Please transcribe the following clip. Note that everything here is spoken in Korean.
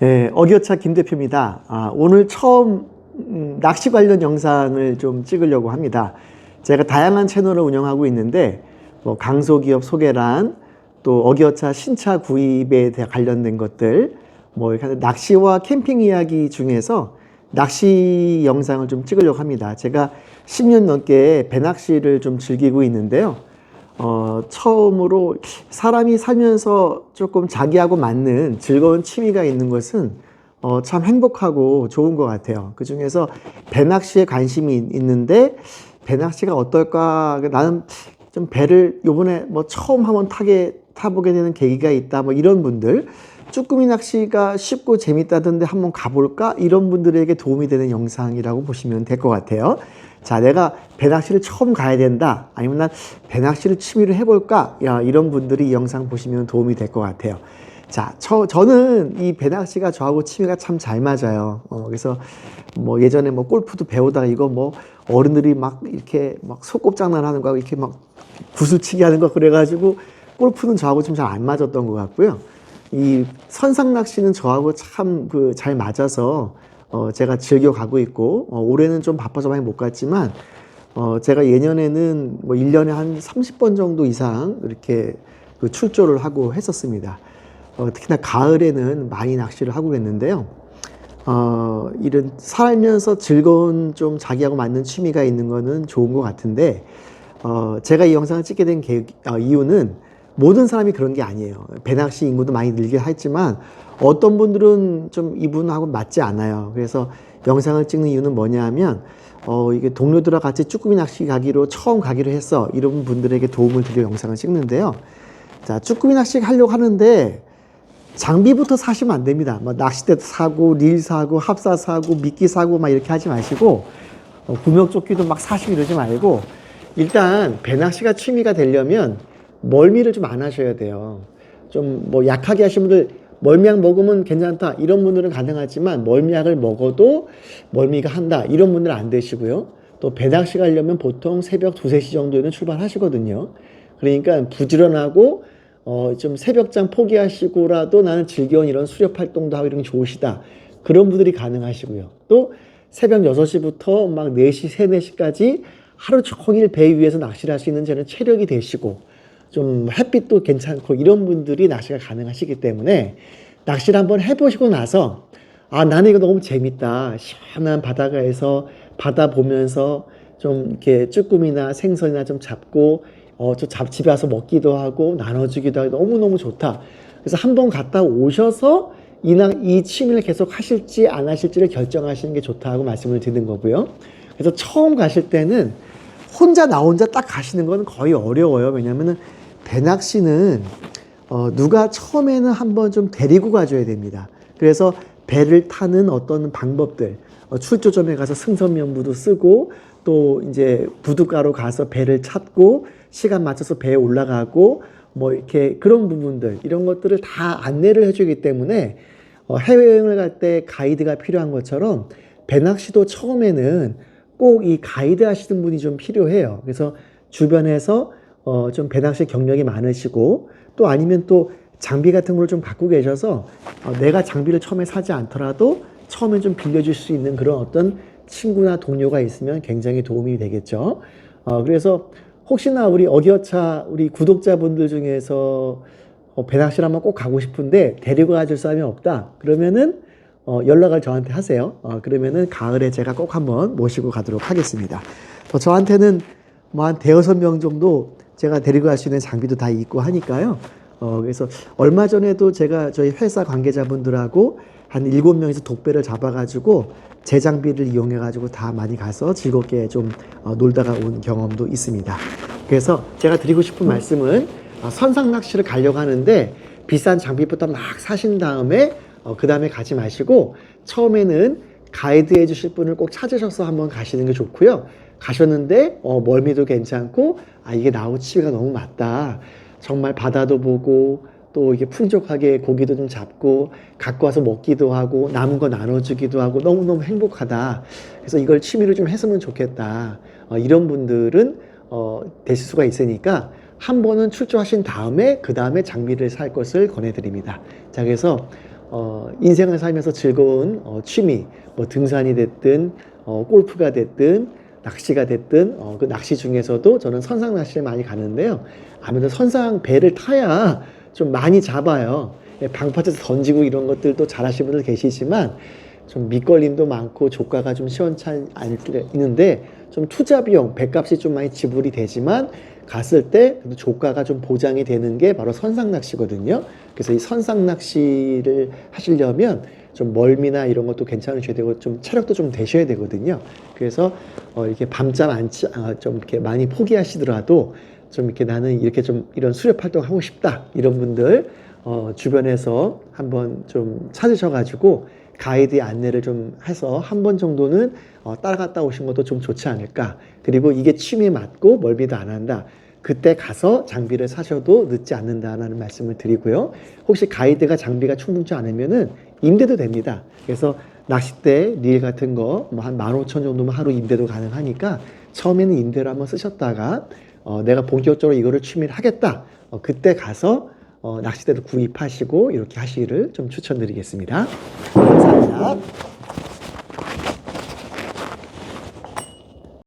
네, 어기어차 김 대표입니다. 아, 오늘 처음 음, 낚시 관련 영상을 좀 찍으려고 합니다. 제가 다양한 채널을 운영하고 있는데 뭐 강소기업 소개란 또 어기어차 신차 구입에 대해 관련된 것들 뭐 이렇게 낚시와 캠핑 이야기 중에서 낚시 영상을 좀 찍으려고 합니다. 제가 10년 넘게 배낚시를 좀 즐기고 있는데요. 어, 처음으로 사람이 살면서 조금 자기하고 맞는 즐거운 취미가 있는 것은 어, 참 행복하고 좋은 것 같아요. 그 중에서 배낚시에 관심이 있는데 배낚시가 어떨까? 나는 좀 배를 요번에 뭐 처음 한번 타게 타보게 되는 계기가 있다. 뭐 이런 분들 쭈꾸미 낚시가 쉽고 재밌다던데 한번 가볼까? 이런 분들에게 도움이 되는 영상이라고 보시면 될 것 같아요. 자, 내가 배낚시를 처음 가야 된다. 아니면 난 배낚시를 취미로 해볼까? 야, 이런 분들이 이 영상 보시면 도움이 될 것 같아요. 자, 저, 저는 이 배낚시가 저하고 취미가 참 잘 맞아요. 어, 그래서 뭐 예전에 뭐 골프도 배우다가 이거 뭐 어른들이 막 이렇게 막 소꿉장난 하는 거 이렇게 막 구슬치기 하는 거 그래가지고 골프는 저하고 좀 잘 안 맞았던 것 같고요. 이 선상 낚시는 저하고 참 그 잘 맞아서 어, 제가 즐겨 가고 있고, 어, 올해는 좀 바빠서 많이 못 갔지만, 어, 제가 예년에는 뭐 1년에 한 30번 정도 이상 이렇게 그 출조를 하고 했었습니다. 어, 특히나 가을에는 많이 낚시를 하고 그랬는데요. 어, 이런 살면서 즐거운 좀 자기하고 맞는 취미가 있는 거는 좋은 것 같은데, 어, 제가 이 영상을 찍게 된 계획, 어, 이유는 모든 사람이 그런 게 아니에요. 배낚시 인구도 많이 늘긴 했지만, 어떤 분들은 좀 이분하고 맞지 않아요. 그래서 영상을 찍는 이유는 뭐냐 하면, 어, 이게 동료들과 같이 쭈꾸미 낚시 가기로 처음 가기로 했어. 이런 분들에게 도움을 드려 영상을 찍는데요. 자, 쭈꾸미 낚시 하려고 하는데, 장비부터 사시면 안 됩니다. 뭐 낚싯대 사고, 릴 사고, 합사 사고, 미끼 사고 막 이렇게 하지 마시고, 어, 구명조끼도 막 사시고 이러지 말고, 일단 배낚시가 취미가 되려면 멀미를 좀 안 하셔야 돼요. 좀 뭐 약하게 하신 분들 멀미약 먹으면 괜찮다 이런 분들은 가능하지만 멀미약을 먹어도 멀미가 한다 이런 분들은 안 되시고요. 또 배낚시 가려면 보통 새벽 두세 시 정도에는 출발하시거든요. 그러니까 부지런하고 어, 좀 새벽장 포기하시고라도 나는 즐겨운 이런 수렵 활동도 하고 이런 게 좋으시다. 그런 분들이 가능하시고요. 또 새벽 6시부터 막 4시, 3, 4시까지 하루 종일 배 위에서 낚시를 할 수 있는 저는 체력이 되시고 좀 햇빛도 괜찮고 이런 분들이 낚시가 가능하시기 때문에 낚시를 한번 해보시고 나서 아 나는 이거 너무 재밌다. 시원한 바닷가에서 바다 보면서 좀 이렇게 쭈꾸미나 생선이나 좀 잡고 어저 잡집에 와서 먹기도 하고 나눠주기도 하고 너무 너무 좋다. 그래서 한번 갔다 오셔서 이나 이 취미를 계속 하실지 안 하실지를 결정하시는 게 좋다고 말씀을 드리는 거고요. 그래서 처음 가실 때는 혼자 나 혼자 딱 가시는 건 거의 어려워요. 왜냐면은 배낚시는 어, 누가 처음에는 한번 좀 데리고 가줘야 됩니다. 그래서 배를 타는 어떤 방법들, 어, 출조점에 가서 승선면부도 쓰고 또 이제 부둣가로 가서 배를 찾고 시간 맞춰서 배에 올라가고 뭐 이렇게 그런 부분들 이런 것들을 다 안내를 해주기 때문에 어, 해외여행을 갈 때 가이드가 필요한 것처럼 배낚시도 처음에는 꼭 이 가이드 하시는 분이 좀 필요해요. 그래서 주변에서 어, 좀 배낚시 경력이 많으시고 또 아니면 또 장비 같은 걸 좀 갖고 계셔서 어, 내가 장비를 처음에 사지 않더라도 처음에 좀 빌려줄 수 있는 그런 어떤 친구나 동료가 있으면 굉장히 도움이 되겠죠. 어, 그래서 혹시나 우리 어기어차 우리 구독자분들 중에서 어, 배낚시를 한번 꼭 가고 싶은데 데리고 가줄 사람이 없다. 그러면은 어, 연락을 저한테 하세요. 어, 그러면은 가을에 제가 꼭 한번 모시고 가도록 하겠습니다. 또 저한테는 뭐 한 대여섯 명 정도 제가 데리고 갈 수 있는 장비도 다 있고 하니까요. 어, 그래서 얼마 전에도 제가 저희 회사 관계자분들하고 한 일곱 명에서 독배를 잡아가지고 제 장비를 이용해가지고 다 많이 가서 즐겁게 좀 어, 놀다가 온 경험도 있습니다. 그래서 제가 드리고 싶은 말씀은 어, 선상 낚시를 가려고 하는데 비싼 장비부터 막 사신 다음에 어, 그 다음에 가지 마시고 처음에는 가이드 해 주실 분을 꼭 찾으셔서 한번 가시는 게 좋고요. 가셨는데 어, 멀미도 괜찮고 아 이게 나우 취미가 너무 맞다. 정말 바다도 보고 또 이게 풍족하게 고기도 좀 잡고 갖고 와서 먹기도 하고 남은 거 나눠주기도 하고 너무너무 행복하다. 그래서 이걸 취미로 좀 했으면 좋겠다. 어, 이런 분들은 어, 되실 수가 있으니까 한 번은 출조하신 다음에 그 다음에 장비를 살 것을 권해드립니다. 자 그래서 어, 인생을 살면서 즐거운 어, 취미, 뭐 등산이 됐든 어, 골프가 됐든 낚시가 됐든 어, 그 낚시 중에서도 저는 선상 낚시를 많이 가는데요. 아무래도 선상 배를 타야 좀 많이 잡아요. 예, 방파제에서 던지고 이런 것들도 잘하시는 분들 계시지만 좀 밑걸림도 많고 조가가 좀 시원찮 있는데 좀 투자 비용, 배값이 좀 많이 지불이 되지만 갔을 때 그래도 조가가 좀 보장이 되는 게 바로 선상 낚시거든요. 그래서 이 선상 낚시를 하시려면 좀 멀미나 이런 것도 괜찮으셔야 되고 좀 체력도 좀 되셔야 되거든요. 그래서 어 이렇게 밤잠 안좀 아, 좀 이렇게 많이 포기하시더라도 좀 이렇게 나는 이렇게 좀 이런 수렵 활동 하고 싶다 이런 분들 어 주변에서 한번 좀 찾으셔가지고 가이드의 안내를 좀 해서 한 번 정도는 어, 따라갔다 오신 것도 좀 좋지 않을까. 그리고 이게 취미에 맞고 멀미도 안 한다. 그때 가서 장비를 사셔도 늦지 않는다라는 말씀을 드리고요. 혹시 가이드가 장비가 충분치 않으면은 임대도 됩니다. 그래서 낚싯대, 릴 같은 거뭐한15,000 정도면 하루 임대도 가능하니까 처음에는 임대로 한번 쓰셨다가 어, 내가 본격적으로 이거를 취미를 하겠다. 어, 그때 가서 어, 낚싯대를 구입하시고 이렇게 하시기를 좀 추천드리겠습니다. 감사합니다.